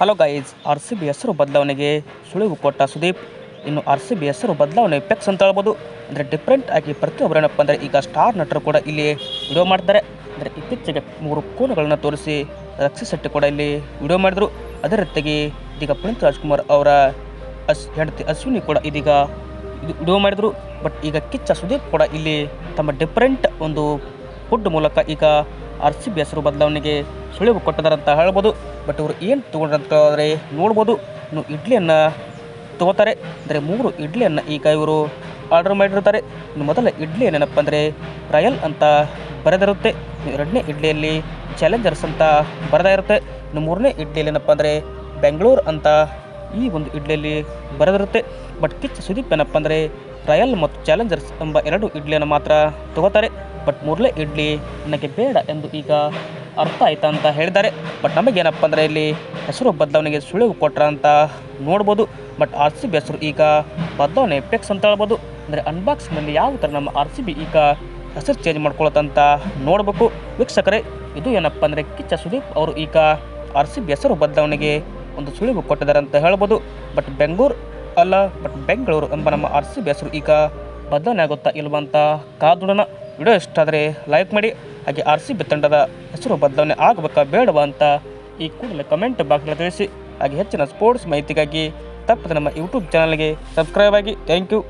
Hello guys R C B ಹೆಸರು ಬದಲಾವಣೆಗೆ ಸುಳಿವು ಕೊಟ್ಟ ಸುದೀಪ್. ಇನ್ನು ಆರ್ ಸಿ ಬಿ ಹೆಸರು ಬದಲಾವಣೆ ಪೆಕ್ಸ್ ಅಂತ ಹೇಳ್ಬೋದು. ಅಂದರೆ ಡಿಫ್ರೆಂಟ್ ಆಗಿ ಪ್ರತಿಯೊಬ್ಬರು ಏನಪ್ಪ ಅಂದರೆ ಈಗ ಸ್ಟಾರ್ ನಟರು ಕೂಡ ಇಲ್ಲಿ ವಿಡಿಯೋ ಮಾಡ್ತಾರೆ. ಅಂದರೆ ಇತ್ತೀಚೆಗೆ ಮೂರು ಕೋನಗಳನ್ನು ತೋರಿಸಿ ರಕ್ಷಿ ಶೆಟ್ಟಿ ಕೂಡ ಇಲ್ಲಿ ವಿಡಿಯೋ ಮಾಡಿದರು. ಅದೇ ರೀತಿಯಾಗಿ ಇದೀಗ ಪುನೀತ್ ರಾಜ್ಕುಮಾರ್ ಅವರ ಅಸ್, ಹೆಂಡತಿ ಅಶ್ವಿನಿ ಕೂಡ ಇದೀಗ ಇದು ವಿಡಿಯೋ ಮಾಡಿದರು. ಬಟ್ ಈಗ ಕಿಚ್ಚ ಸುದೀಪ್ ಕೂಡ ಇಲ್ಲಿ ತಮ್ಮ ಡಿಫ್ರೆಂಟ್ ಒಂದು ಫುಡ್ ಮೂಲಕ ಈಗ ಆರ್ ಸಿ ಬಿ ಹೆಸರು ಬದಲಾವಣೆಗೆ ಸುಳಿವು ಕೊಟ್ಟಿದ್ದಾರೆ ಅಂತ ಹೇಳ್ಬೋದು. ಬಟ್ ಇವರು ಏನು ತೊಗೊಂಡ್ರಂತ ಆದರೆ ನೋಡ್ಬೋದು. ಇನ್ನು ಇಡ್ಲಿಯನ್ನು ತೊಗೋತಾರೆ. ಅಂದರೆ ಮೂರು ಇಡ್ಲಿಯನ್ನು ಈಗ ಇವರು ಆರ್ಡರ್ ಮಾಡಿರ್ತಾರೆ. ಇನ್ನು ಮೊದಲ ಇಡ್ಲಿ ಏನಪ್ಪ ಅಂದರೆ ರಾಯಲ್ ಅಂತ ಬರೆದಿರುತ್ತೆ. ಎರಡನೇ ಇಡ್ಲಿಯಲ್ಲಿ ಚಾಲೆಂಜರ್ಸ್ ಅಂತ ಬರೆದ ಇರುತ್ತೆ. ಇನ್ನು ಮೂರನೇ ಇಡ್ಲಿಯಲ್ಲಿ ಏನಪ್ಪ ಅಂದರೆ ಬೆಂಗಳೂರು ಅಂತ ಈ ಒಂದು ಇಡ್ಲಿಯಲ್ಲಿ ಬರೆದಿರುತ್ತೆ. ಬಟ್ ಕಿಚ್ಚ ಸುದೀಪ್ ಏನಪ್ಪ ಅಂದರೆ ರಾಯಲ್ ಮತ್ತು ಚಾಲೆಂಜರ್ಸ್ ಎಂಬ ಎರಡು ಇಡ್ಲಿಯನ್ನು ಮಾತ್ರ ತಗೋತಾರೆ. ಬಟ್ ಮೂರನೇ ಇಡ್ಲಿ ನನಗೆ ಬೇಡ ಎಂದು ಈಗ ಅರ್ಥ ಆಯ್ತಾ ಅಂತ ಹೇಳಿದ್ದಾರೆ. ಬಟ್ ನಮಗೇನಪ್ಪ ಅಂದರೆ ಇಲ್ಲಿ ಹೆಸರು ಬದಲಾವಣೆಗೆ ಸುಳಿವು ಕೊಟ್ರ ಅಂತ ನೋಡ್ಬೋದು. ಬಟ್ ಆರ್ ಸಿ ಬಿ ಹೆಸರು ಈಗ ಬದಲಾವಣೆ ಪೆಕ್ಸ್ ಅಂತ ಹೇಳ್ಬೋದು. ಅಂದರೆ ಅನ್ಬಾಕ್ಸ್ನಲ್ಲಿ ಯಾವ ಥರ ನಮ್ಮ ಆರ್ ಸಿ ಬಿ ಈಗ ಹೆಸರು ಚೇಂಜ್ ಮಾಡ್ಕೊಳತ್ತಂತ ನೋಡಬೇಕು. ವೀಕ್ಷಕರೇ, ಇದು ಏನಪ್ಪ ಅಂದರೆ ಕಿಚ್ಚ ಸುದೀಪ್ ಅವರು ಈಗ ಆರ್ ಸಿ ಬಿ ಹೆಸರು ಬದಲಾವಣೆಗೆ ಒಂದು ಸುಳಿವು ಕೊಟ್ಟಿದ್ದಾರೆ ಅಂತ ಹೇಳ್ಬೋದು. ಬಟ್ ಬೆಂಗಳೂರು ಅಲ್ಲ ಬಟ್ ಬೆಂಗಳೂರು ಎಂಬ ನಮ್ಮ ಆರ್ ಸಿ ಬಿ ಹೆಸರು ಈಗ ಬದಲಾವಣೆ ಆಗುತ್ತಾ ಇಲ್ವಾ ಕಾದುಡನ ವಿಡಿಯೋ ಇಷ್ಟ ಲೈಕ್ ಮಾಡಿ, ಹಾಗೆ ಆರ್ ಸಿ ಬಿ ತಂಡದ ಹೆಸರು ಬದಲಾವಣೆ ಆಗಬೇಕಾ ಬೇಡವಾ ಅಂತ ಈ ಕೂಡಲೇ ಕಮೆಂಟ್ ಬಾಕ್ಸ್ನಲ್ಲಿ ತಿಳಿಸಿ. ಹಾಗೆ ಹೆಚ್ಚಿನ ಸ್ಪೋರ್ಟ್ಸ್ ಮಾಹಿತಿಗಾಗಿ ತಪ್ಪದೆ ನಮ್ಮ ಯೂಟ್ಯೂಬ್ ಚಾನಲ್ಗೆ ಸಬ್ಸ್ಕ್ರೈಬ್ ಆಗಿ. Thank you